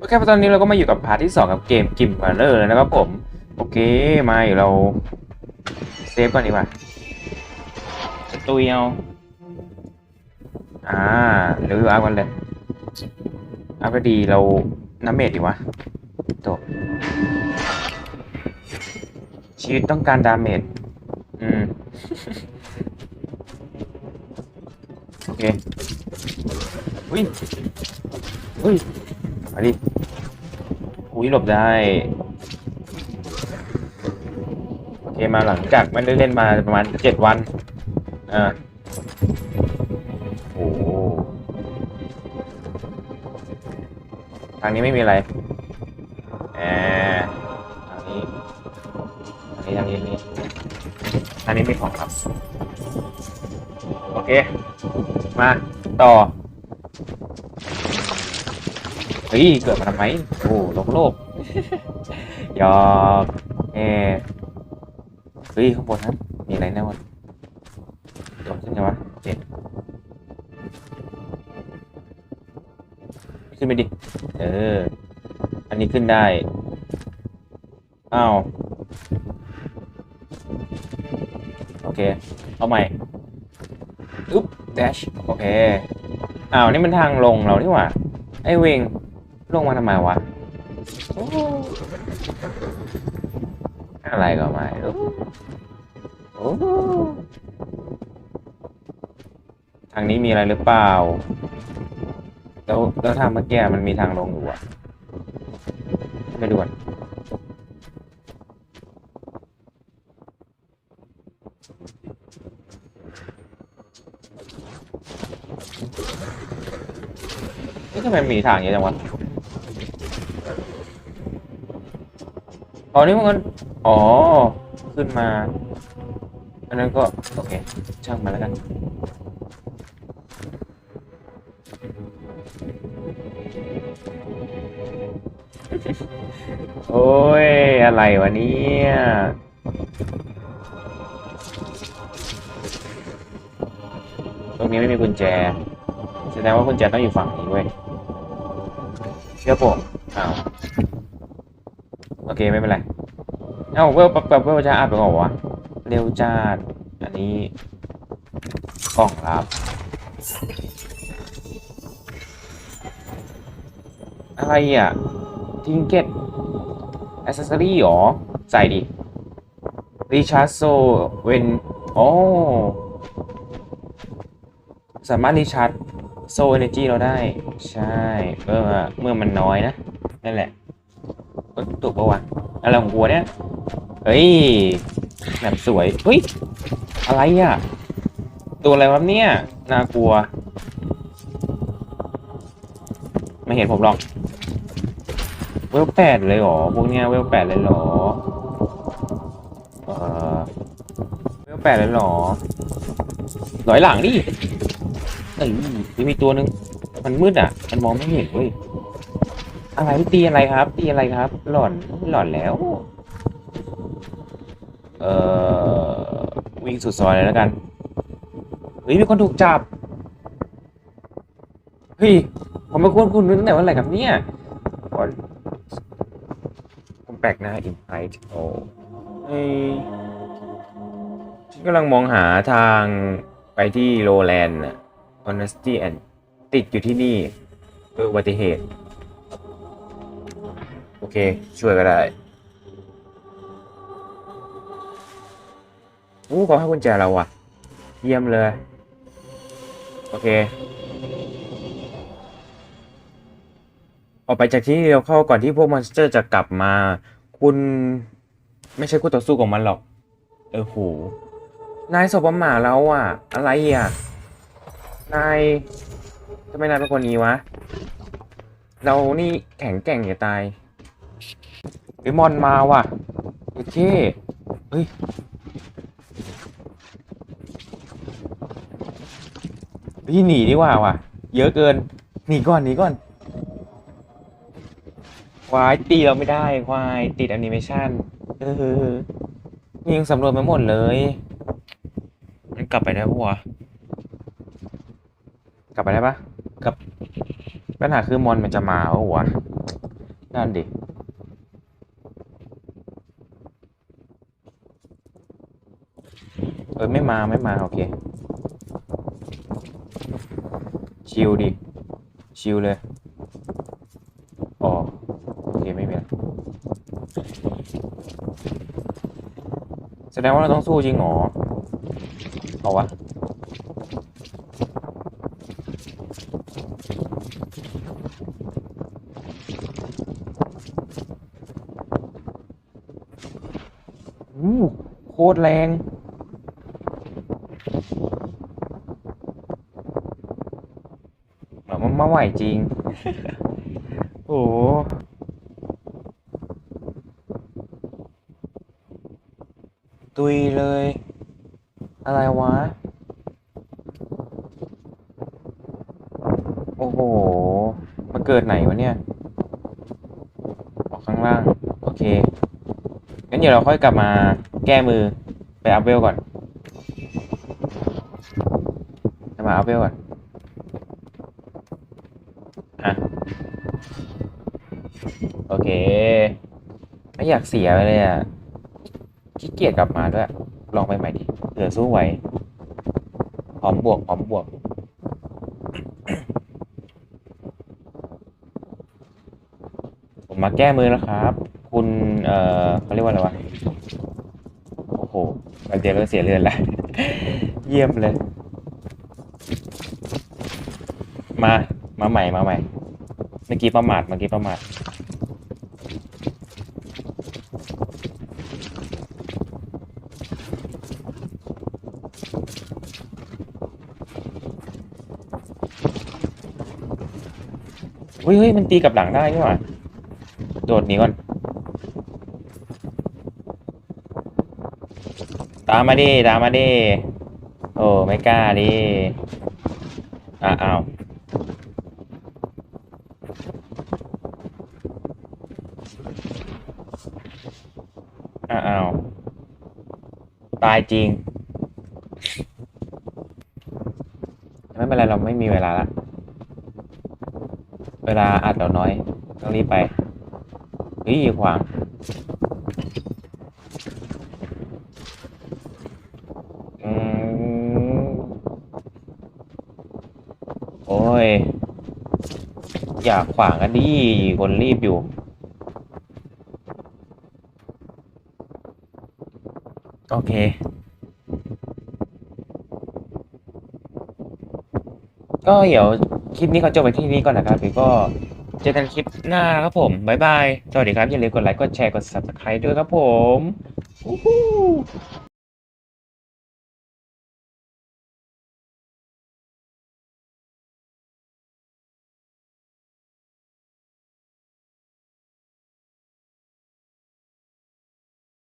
โอเคตอนนี้เราก็มาอยู่กับพาร์ทที่สองกับเกมกิมพาร์เลอร์แล้วนะครับผม โอเคมาอยู่เราเซฟก่อนดีกว่าตุยเอาอ่าเดี๋ยวอาร์กันเลยอาร์ก็ดีเราน้ำเมดดีวะจบชีวิตต้องการดาเมจอืม โอเคอุ้ยอุ้ย มาดิอุ้ยหลบได้ โอเคมาหลังจากไม่ได้เล่นมาประมาณเจ็ดวัน อ่าโอ้โหทางนี้ไม่มีอะไรแอทางนี้ทางนี้ทางนี้ทางนี้ทางนี้มีของครับ โอเค มาต่อ เฮ้ยเกิดมาทำไมโอ้โลกโลกหยอกเออเฮ้ยข้างบนครับมีอะไรแน่วะโดดขึ้นไงวะเจ็ดขึ้นไปดิ เออ อันนี้ขึ้นได้ อ้าว โอเค เอาใหม่อุ๊บ dash โอเค อ้าว นี่มันทางลงเรานี่หว่า ไอ้เวง ลงมาทำไมวะโอ้อะไรก็ไม่รู้โอ้ทางนี้มีอะไรหรือเปล่า แล้วแล้วทางเมื่อกี้มันมีทางลงอยู่อะไปดูก่อนเอ๊ะทำไมมีทางเยอะจังวะ อ๋อนี่มันก็อ๋อ ขึ้นมา อันนั้นก็ โอเค ช่างมาแล้วกัน โอ้ย อะไรวะเนี่ยตรงนี้ไม่มีกุญแจ แสดงว่ากุญแจต้องอยู่ฝั่งนี้เว้ยเชื่อผมอ้าว โอเคไม่เป็นไร เอ้าเวลปับบเวลจะอัพไปก่อนวะเร็วจ้าดอันนี้กล่องลับอะไรอะทิงเก็ตอ c เซสซอรี่หรอ ใส่ดิรีชาร์จโซเวนโอ้สามารถรีชาร์จโซเอเนจีเราได้ ใช่เมื่อเมื่อมันน้อยนะ นั่นแหละ ถูกปะวะอะไรของกูเนี่ยเฮ้ยแบบสวยเฮ้ยอะไรอะตัวอะไรวะเนี่ยน่ากลัว ไม่เห็นผมหรอกเวลแปดเลยหรอพวกเนี้ยเวลแปดเลยหรอเออเวลแปดเลยหรอหลอยหลังดิเอ้ยมีตัวหนึ่งมันมืดอะ มันมองไม่เห็นเว้ย อะไรตีอะไรครับ ตีอะไรครับ หล่อนหล่อนแล้ว เอ่อวิ่งสุดซอยเลยแล้วกันเฮ้ยมีคนถูกจับเฮ้ยผมไม่ควรคุณตั้งแต่วันไหนครับเนี่ยก่อนผมแปลกน้าอินไซต์โอ้เฮ้ยฉันกำลังมองหาทางไปที่โรแลนด์น่ะ Honesty and ติดอยู่ที่นี่เพื่ออุบัติเหตุ เค ช่วยก็ได้อู้ขาให้กุญแจเราอะ เยี่ยมเลย โอเค ออกไปจากที่เราเข้าก่อนที่พวกมอนสเตอร์จะกลับมา คุณไม่ใช่คู่ต่อสู้ของมันหรอก เออโหนายสบประมาเราอะ อะไรอะ นายทำไมนายเป็นคนนี้วะ เรานี่แข็งแกร่งอย่าตาย ไอมอนมาว่ะโอเคเฮ้ยพี่หนีดีกว่าว่ะ เยอะเกิน หนีก่อนหนีก่อนควายตีเราไม่ได้ควายติดแอนิเมชันเออยังสำรวจไม่หมดเลยมันกลับไปได้ปะวะกลับไปได้ปะกลับปัญหาคือมอนมันจะมาปะวะนั่นดิ ออไม่มาไม่มา โอเค ชิลดิ ชิลเลยอ๋อโอเค ไม่มีอะไรแสดงว่าเราต้องสู้จริงเหรอ เอาวะโคตรแรงเหมือนมันมา ไหวจริง โอ้โหตุยเลย อะไรวะ โอ้โห มาเกิดไหนวะเนี่ย ออกข้างล่าง โอเค งั้นเดี๋ยวเราค่อยกลับมาแก้มือ ไปอัพเวลก่อนจะมาอัพเวลก่อน อะ โอเค ไม่อยากเสียไปเลยอะขี้เกียจกลับมาด้วย ลองไปใหม่ดิเผื่อสู้ไหวพร้อมบวกพร้อมบวก ผมมาแก้มือแล้วครับ คุณ เอ่อเขาเรียกว่าอะไรวะ โอ้โหมันเดียวก็เสียเลือดแล้วเยี่ยมเลย มา มาใหม่ มาใหม่ เมื่อกี้ประมาท เมื่อกี้ประมาท ฮ้ยเฮ้ยมันตีกับหลังได้นี่หว่าโดดหนีก่อน ตามมาดิ ตามมาดิ โอ้ ไม่กล้าดิ อ้าวอ้าวตายจริง ไม่เป็นไร เราไม่มีเวลาละ ลาอัดเราน้อย ต้องรีบไปเฮ้ยขวางอืมโอ้ย อย่าขวางกันดิคนรีบอยู่โอเค ก็เดี๋ยว คลิปนี้เขาจบไปที่นี้ก่อนนะครับเดี๋ยวก็เจอกันคลิปหน้าครับผมบ๊ายบาย สวัสดีครับ อย่าลืมกดไลค์ กดแชร์ กด subscribe ด้วยครับผม